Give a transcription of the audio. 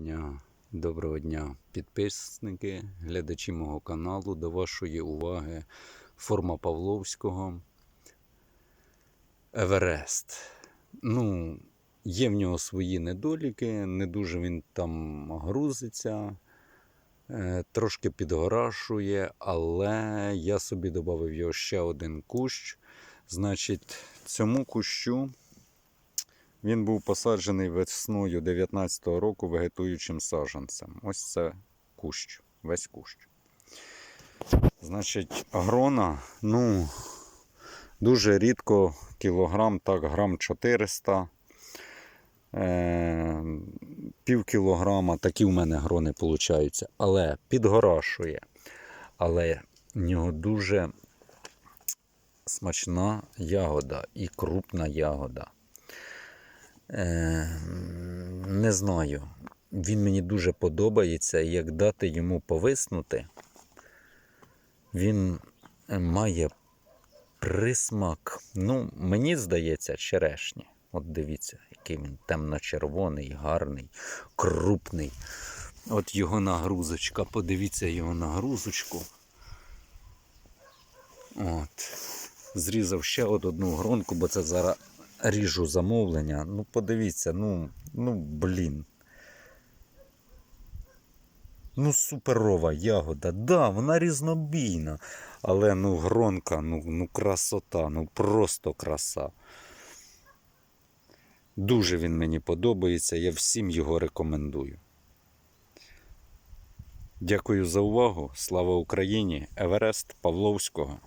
дня, доброго дня, підписники, глядачі мого каналу. До вашої уваги форма Павловського Еверест. Ну, є в нього свої недоліки, не дуже він там грузиться, е, трошки підгорашує, але я собі додав його ще один кущ. Значить, цьому кущу. Він був посаджений весною 19-го року вегетуючим саджанцем. Ось це кущ, весь кущ. Значить, грона, ну, дуже рідко кілограм, так, грам 400. Е, пів кілограма, такі в мене грони получаються. Але підгорашує. Але в нього дуже смачна ягода і крупна ягода. Е, не знаю. Він мені дуже подобається. Як дати йому повиснути, він має присмак. Ну, мені здається, черешні. От дивіться, який він темно-червоний, гарний, крупний. От його нагрузочка. Подивіться його нагрузочку. От. Зрізав ще от одну гронку, бо це зараз ріжу замовлення. Ну, подивіться, ну, ну, блін. Ну, суперова ягода. Да, вона різнобійна. Але ну гронка, ну, ну красота, ну просто краса. Дуже він мені подобається, я всім його рекомендую. Дякую за увагу. Слава Україні! Еверест Павловського.